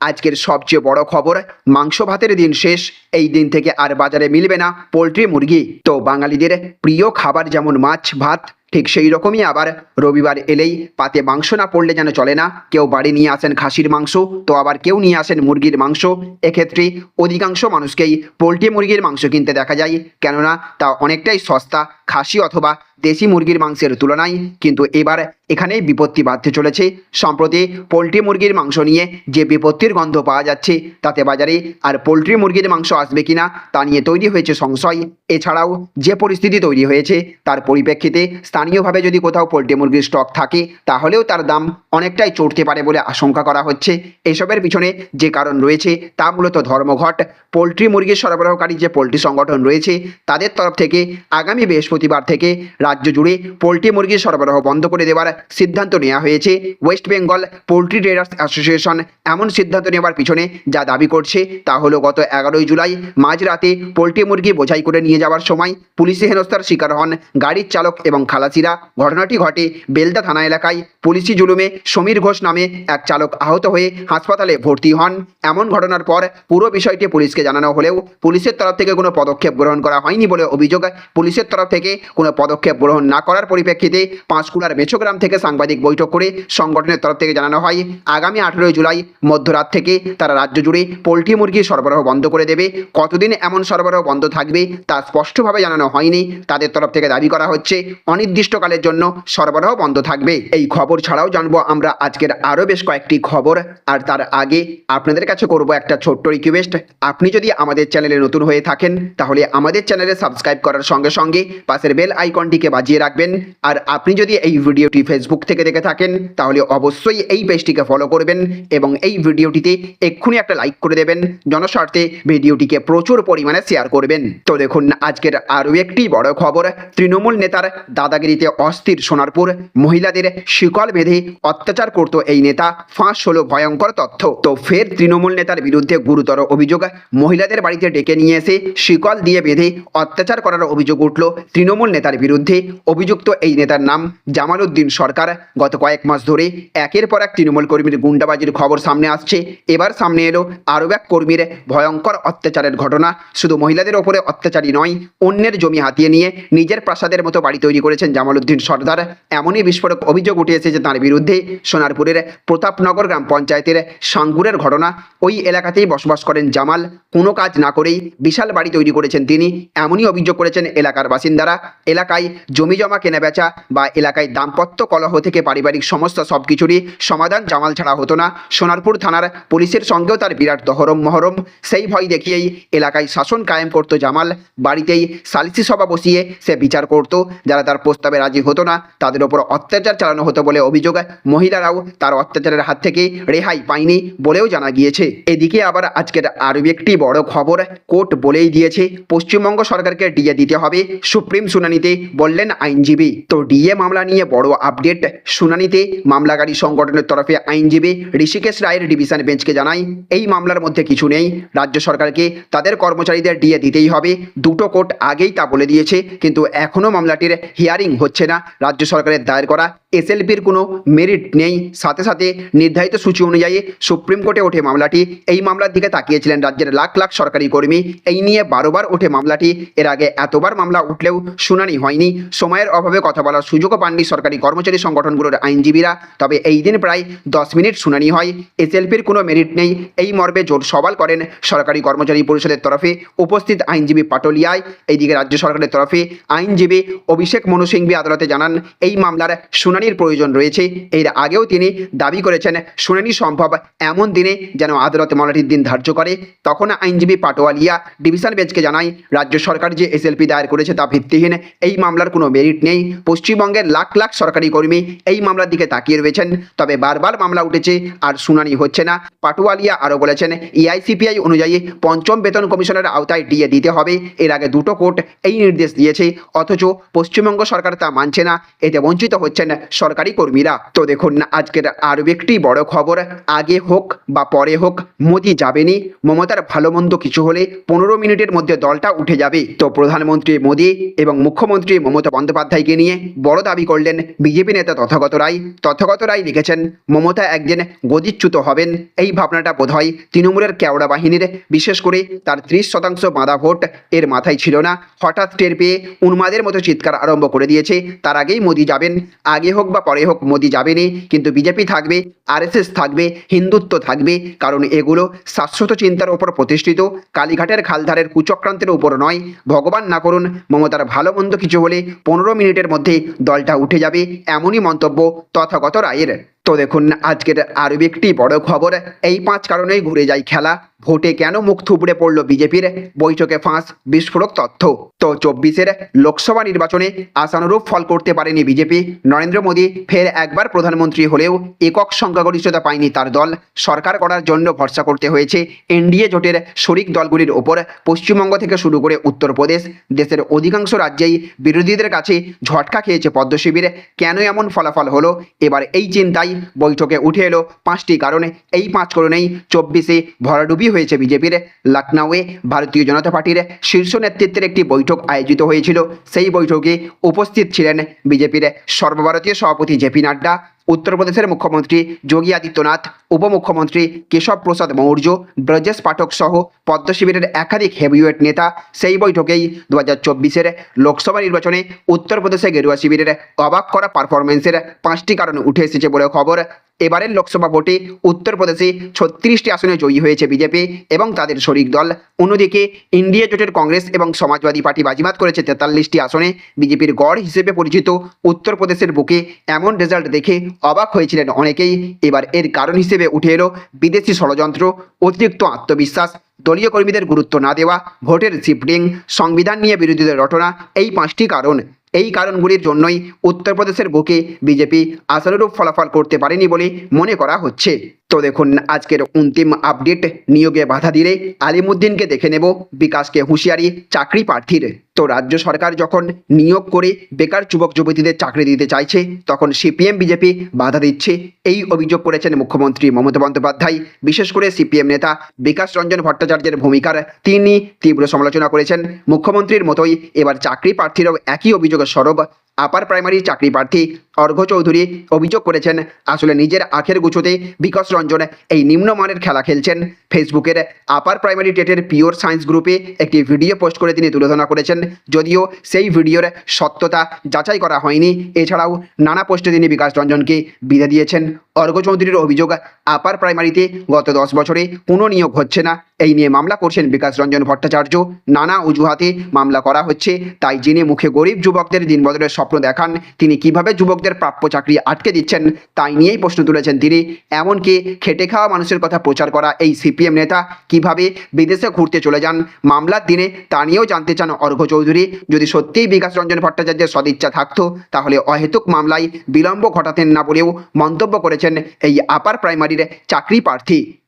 আজকের সবচেয়ে বড় খবর, মাংস ভাতের দিন শেষ। এই দিন থেকে আর বাজারে মিলবে না পোলট্রি মুরগি। তো বাঙালিদের প্রিয় খাবার যেমন মাছ, ভাত, ঠিক সেই রকমই আবার। রবিবার এলেই পাতে মাংস না পড়লে যেন চলে না। কেউ বাড়ি নিয়ে আসেন খাসির মাংস, তো আবার কেউ নিয়ে আসেন মুরগির মাংস। এক্ষেত্রে অধিকাংশ মানুষকেই পোলট্রি মুরগির মাংস কিনতে দেখা যায়। কেননা তা অনেকটাই সস্তা, খাসি অথবা দেশি মুরগির মাংসের তুলনায়। কিন্তু এবার এখানেই বিপত্তি বাড়তে চলেছে। সম্প্রতি পোলট্রি মুরগির মাংস নিয়ে যে বিপত্তির গন্ধ পাওয়া যাচ্ছে। তাতে বাজারে আর পোলট্রি মুরগির মাংস আসবে কিনা তা নিয়ে তৈরি হয়েছে সংশয়। এছাড়াও যে পরিস্থিতি তৈরি হয়েছে, তার পরিপ্রেক্ষিতে স্থানীয়ভাবে যদি কোথাও পোলট্রি মুরগির স্টক থাকে, তাহলেও তার দাম অনেকটাই চড়তে পারে বলে আশঙ্কা করা হচ্ছে। এসবের পিছনে যে কারণ রয়েছে, তা মূলত ধর্মঘট। পোলট্রি মুরগির সরবরাহকারী যে পোলট্রি সংগঠন রয়েছে, তাদের তরফ থেকে আগামী বৃহস্পতিবার থেকে রাজ্য জুড়ে পোলট্রি মুরগির সরবরাহ বন্ধ করে দেওয়ার সিদ্ধান্ত নেওয়া হয়েছে। West Bengal poultry traders association এমন সিদ্ধান্ত নেওয়ার পিছনে যা দাবি করছে তা হলো গত এগারোই জুলাই মাঝরাতে পোলট্রি মুরগি বোঝাই করে নিয়ে যাওয়ার সময় পুলিশি হেনস্থার শিকার হন গাড়ির চালক এবং খালাসিরা। ঘটনাটি ঘটে বেলদা থানা এলাকায়। পুলিশি জুলুমে সমীর ঘোষ নামে এক চালক আহত হয়ে হাসপাতালে ভর্তি হন। এমন ঘটনার পর পুরো বিষয়টি পুলিশকে জানানো হলেও পুলিশের তরফ থেকে কোনো পদক্ষেপ গ্রহণ করা হয়নি বলে অভিযোগ। পুলিশের তরফ থেকে কোনো পদক্ষেপ গ্রহণ না করার পরিপ্রেক্ষিতে পাঁশকুড়ার মেছোগ্রাম থেকে সাংবাদিক বৈঠক করে সংগঠনের তরফ থেকে জানানো হয়। আগামী আঠেরোই জুলাই মধ্যরাত থেকে তারা রাজ্য জুড়ে পোলট্রি মুরগির সরবরাহ বন্ধ করে দেবে। কতদিন এমন সরবরাহ বন্ধ থাকবে তা স্পষ্টভাবে জানানো হয়নি। তাদের তরফ থেকে দাবি করা হচ্ছে অনির্দিষ্টকালের জন্য সরবরাহ বন্ধ থাকবে। এই খবর ছাড়াও জানব আমরা আজকের আরও বেশ কয়েকটি খবর। আর তার আগে আপনাদের কাছে করব একটা ছোট্ট রিকোয়েস্ট আপনি যদি আমাদের চ্যানেলে নতুন হয়ে থাকেন, তাহলে আমাদের চ্যানেলে সাবস্ক্রাইব করার সঙ্গে সঙ্গে পাশের বেল আইকনটিকে বাজিয়ে রাখবেন। আর আপনি যদি এই ভিডিওটি ফেসবুক থেকে দেখে থাকেন, তাহলে অবশ্যই এই পেজটিকে ফলো করবেন এবং এই ভিডিওটিতে এক্ষুনি একটা লাইক করে দেবেন, জনস্বার্থে ভিডিওটিকে প্রচুর পরিমাণে শেয়ার করবেন। তো দেখুন, আজকের আরও একটি বড় খবর, তৃণমূল নেতার দাদাগিরিতে অস্থির সোনারপুর, মহিলাদের শিকল বেঁধে অত্যাচার করত এই নেতা, ফাঁস হলো ভয়ঙ্কর তথ্য। তো ফের তৃণমূল নেতার বিরুদ্ধে গুরুতর অভিযোগ, মহিলাদের বাড়িতে ডেকে নিয়ে এসে শিকল দিয়ে বেঁধে অত্যাচার করার অভিযোগ উঠল তৃণমূল নেতার বিরুদ্ধে। অভিযুক্ত এই নেতার নাম জামাল উদ্দিন সরকার। গত কয়েক মাস ধরে একের পর এক তৃণমূল কর্মীর গুন্ডাবাজির খবর সামনে আসছে। এবার সামনে এলো আরও এক কর্মীর ভয়ঙ্কর অত্যাচারের ঘটনা। শুধু মহিলাদের ওপরে অত্যাচারী নয়, অন্যের জমি হাতিয়ে নিয়ে নিজের প্রাসাদের মতো বাড়ি তৈরি করেছেন জামাল উদ্দিন সর্দার। এমনই বিস্ফোরক অভিযোগ উঠে এসেছে তাঁর বিরুদ্ধে সোনারপুরের প্রতাপনগর গ্রাম পঞ্চায়েতের সাঙ্গুরের ঘটনা। ওই এলাকাতেই বসবাস করেন জামাল। কোনো কাজ না করেই বিশাল বাড়ি তৈরি করেছেন তিনি। এমনই অভিযোগ করেছেন এলাকার বাসিন্দারা। এলাকায় জমি জমা কেনা বেচা বা এলাকায় দাম্পত্য কলহ থেকে পারিবারিক সমস্যা সব কিছুরই সমাধান জামাল ছাড়া হতো না। সোনারপুর থানার পুলিশের সঙ্গেও তার বিরাট দহরম মহরম। সেই ভয় দেখিয়েই এলাকায় শাসন কায়েম করত জামাল। বাড়িতেই সালিসি সভা বসিয়ে সে বিচার করত। যারা তার প্রস্তাবে রাজি হতো না, তাদের ওপর অত্যাচার চালানো হতো বলে অভিযোগ মহিলারাও তার অত্যাচারের হাত থেকে রেহাই পায়নি বলেও জানা গিয়েছে। এদিকে আবার আজকের আরও একটি বড় খবর কোর্ট বলেই দিয়েছে, পশ্চিমবঙ্গ সরকারকে ডিএ দিতে হবে। সুপ্রিম শুনানিতে বললেন আইনজীবী। তো ডিএ মামলা নিয়ে বড় আপডেট। শুনানিতে মামলাকারী সংগঠনের তরফে আইনজীবী ঋষিকেশ রায়ের ডিভিশন বেঞ্চকে জানায় এই মামলার মধ্যে কিছু নেই। রাজ্য সরকারকে তাদের কর্মচারীদের ডিএ দিতেই হবে। দুটো কোর্ট আগেই তা বলে দিয়েছে, কিন্তু এখনও মামলাটির হিয়ারিং হচ্ছে না। রাজ্য সরকারের দায়ের করা এসএলপির কোনো মেরিট নেই। সাথে সাথে নির্ধারিত সূচি অনুযায়ী সুপ্রিম কোর্টে ওঠে মামলাটি। এই মামলার দিকে তাকিয়েছিলেন রাজ্যের লাখ লাখ সরকারি কর্মী। এই নিয়ে বারোবার ওঠে মামলাটি। এর আগে এতবার মামলা উঠলেও শুনানি হয়নি। সময়ের অভাবে কথা বলার সুযোগও পাননি সরকারি কর্মচারী সংগঠনগুলোর আইনজীবীরা। তবে এই দিন প্রায় দশ মিনিট শুনানি হয়। এসএলপির কোনো মেরিট নেই। এই মর্মে জোর সওয়াল করেন সরকারি কর্মচারী পরিষদের তরফে উপস্থিত আইনজীবী পাটলিয়ায়। এইদিকে রাজ্য সরকারের তরফে আইনজীবী অভিষেক মনু আদালতে জানান, এই মামলার শুনানির প্রয়োজন রয়েছে। এর আগেও তিনি দাবি করেছেন, শুনানি সম্ভব এমন দিনে যেন আদালত মামলাটির দিন ধার্য করে। তখন আইনজীবী পাটোয়ালিয়া ডিভিশন বেঞ্চকে জানায়, রাজ্য সরকার যে এসএলপি দায়ের করেছে তা ভিত্তিহীন, এই মামলার কোনো মেরিট নেই। পশ্চিমবঙ্গের লাখ লাখ সরকারি কর্মী এই মামলার দিকে তাকিয়ে রয়েছেন। তবে বারবার মামলা উঠেছে আর শুনানি হচ্ছে না। পাটুয়ালিয়া আরও বলেছেন, এআইসিপিআই অনুযায়ী পঞ্চম বেতন কমিশনের আওতায় ডিএ দিতে হবে। এর আগে দুটো কোর্ট এই নির্দেশ দিয়েছে, অথচ পশ্চিমবঙ্গ সরকার তা মানছে না। এতে বঞ্চিত হচ্ছেন সরকারি কর্মীরা। তো দেখুন, আজকের আরও একটি বড় খবর, আগে হোক বা পরে হোক, মোদি যাবেনি। মমতার ভালো মন্দ কিছু হলে পনেরো মিনিটের মধ্যে দলটা উঠে যাবে। তো প্রধানমন্ত্রী মোদি এবং মুখ্যমন্ত্রী মমতা বন্দ্যোপাধ্যায়কে নিয়ে বড় দাবি করলেন বিজেপি নেতা তথাগত রায়। তথাগত রায় লিখেছেন, মমতা একদিন গদিচ্যুত হবেন। এই ভাবনাটা বোধহয় তৃণমূলের কেওড়া বাহিনীর। বিশেষ করে তার ত্রিশ শতাংশ বাঁধা ভোট এর মাথায় ছিল না। হঠাৎ টের পেয়ে উন্মাদের মতো চিৎকার আরম্ভ করে দিয়েছে। তার আগেই মোদি যাবেন। আগে হোক বা পরে হোক মোদি যাবেনই। কিন্তু বিজেপি থাকবে, আরএসএস থাকবে, হিন্দুত্ব থাকবে। কারণ এগুলো শাশ্বত চিন্তার উপর প্রতিষ্ঠিত। কালীঘাটের খালধারের কুচক্রান্তের উপর নয়। ভগবান না করুন, মমতার ভালো মন্দ কিছু হলে পনেরো মিনিটের মধ্যে দলটা উঠে যাবে, এমনই মন্তব্য তথাগত রায়ের। তো দেখুন আজকের আরও একটি বড় খবর। এই পাঁচ কারণেই ঘুরে যায় খেলা। ভোটে কেন মুখ থুবড়ে পড়ল বিজেপির? বৈঠকে ফাঁস, বিস্ফোরক তথ্য। তো চব্বিশের লোকসভা নির্বাচনে আশানুরূপ ফল করতে পারেনি বিজেপি। নরেন্দ্র মোদী ফের একবার প্রধানমন্ত্রী হলেও একক সংখ্যাগরিষ্ঠতা পায়নি তার দল। সরকার করার জন্য ভরসা করতে হয়েছে এনডিএ জোটের শরিক দলগুলির ওপর। পশ্চিমবঙ্গ থেকে শুরু করে উত্তরপ্রদেশ, দেশের অধিকাংশ রাজ্যেই বিরোধীদের কাছে ঝটকা খেয়েছে পদ্ম শিবির। কেন এমন ফলাফল হলো? এবার এই চিন্তাই বৈঠকে উঠে এলো পাঁচটি কারণে। এই পাঁচ কারণেই চব্বিশে ভরাডুবি হয়েছে বিজেপির। লখনৌয়ে ভারতীয় জনতা পার্টির শীর্ষ নেতৃত্বের একটি বৈঠক আয়োজিত হয়েছিল। সেই বৈঠকে উপস্থিত ছিলেন বিজেপির সর্বভারতীয় সভাপতি জেপি নাড্ডা, উত্তরপ্রদেশের মুখ্যমন্ত্রী যোগী আদিত্যনাথ, উপমুখ্যমন্ত্রী কেশব প্রসাদ মৌর্য, ব্রজেশ পাঠক সহ পদ্ম শিবিরের একাধিক হেভিওয়েট নেতা। সেই বৈঠকেই দু হাজার চব্বিশের লোকসভা নির্বাচনে উত্তরপ্রদেশে গেরুয়া শিবিরের অবাক করা পারফরমেন্সের পাঁচটি কারণ উঠে এসেছে বলে খবর এবারের লোকসভা ভোটে উত্তরপ্রদেশে ছত্রিশটি আসনে জয়ী হয়েছে বিজেপি এবং তাদের শরিক দল। অন্যদিকে ইন্ডিয়া জোটের কংগ্রেস এবং সমাজবাদী পার্টি বাজিমাত করেছে তেতাল্লিশটি আসনে। বিজেপির গড় হিসেবে পরিচিত উত্তরপ্রদেশের বুকে এমন রেজাল্ট দেখে অবাক হয়েছিলেন অনেকেই। এবার এর কারণ হিসেবে উঠে এলো বিদেশি ষড়যন্ত্র, অতিরিক্ত আত্মবিশ্বাস, দলীয় কর্মীদের গুরুত্ব না দেওয়া, ভোটের শিফটিং, সংবিধান নিয়ে বিরোধীদের রটনা, এই পাঁচটি কারণ। এই কারণগুলির জন্যই উত্তরপ্রদেশের বুকে বিজেপি আশানুরূপ ফলাফল করতে পারেনি বলে মনে করা হচ্ছে। তো দেখুন, আজকের অন্তিম আপডেট নিয়োগে বাধা দিলে আলিমুদ্দিনকে দেখে নেব বিকাশকে হুঁশিয়ারি চাকরি প্রার্থীর। তো রাজ্য সরকার যখন নিয়োগ করে বেকার যুবক যুবতীদের চাকরি দিতে চাইছে, তখন সিপিএম, বিজেপি বাধা দিচ্ছে। এই অভিযোগ করেছেন মুখ্যমন্ত্রী মমতা বন্দ্যোপাধ্যায়। বিশেষ করে সিপিএম নেতা বিকাশ রঞ্জন ভট্টাচার্যের ভূমিকার তিনি তীব্র সমালোচনা করেছেন। মুখ্যমন্ত্রীর মতোই এবার চাকরি প্রার্থীরাও একই অভিযোগের সরব। আপার প্রাইমারি চাকরি প্রার্থী অর্ঘ্য চৌধুরী অভিযোগ করেছেন, আসলে নিজের আখের গুছোতে বিকাশ রঞ্জন এই নিম্নমানের খেলা খেলছেন। ফেসবুকের আপার প্রাইমারি টেটের পিওর সায়েন্স গ্রুপে একটি ভিডিও পোস্ট করে তিনি তুলে ধরা করেছেন। যদিও সেই ভিডিওর সত্যতা যাচাই করা হয়নি, এছাড়াও নানা পোস্টে তিনি বিকাশ রঞ্জনকে বিধে দিয়েছেন। অর্ঘ্য চৌধুরীর অভিযোগ, আপার প্রাইমারিতে গত দশ বছরে কোনো নিয়োগ হচ্ছে না। এই নিয়ে মামলা করছেন বিকাশ রঞ্জন ভট্টাচার্য। নানা অজুহাতে মামলা করা হচ্ছে, তাই যিনি মুখে গরিব যুবকদের দিনবদলের স্বপ্ন দেখান। তিনি কীভাবে যুবকদের প্রাপ্য চাকরি আটকে দিচ্ছেন, তাই নিয়েই প্রশ্ন তুলেছেন তিনি। এমনকি খেটে খাওয়া মানুষের কথা প্রচার করা এই সিপিএম নেতা কীভাবে বিদেশে ঘুরতে চলে যান, মামলার দিনে তা নিয়েও জানতে চান অর্ঘ্য চৌধুরী। যদি সত্যিই বিকাশ রঞ্জন ভট্টাচার্যের সদিচ্ছা থাকতো, তাহলে অহেতুক মামলায় বিলম্ব ঘটাতেন না বলেও মন্তব্য করেছেন এই আপার প্রাইমারির চাকরি প্রার্থী।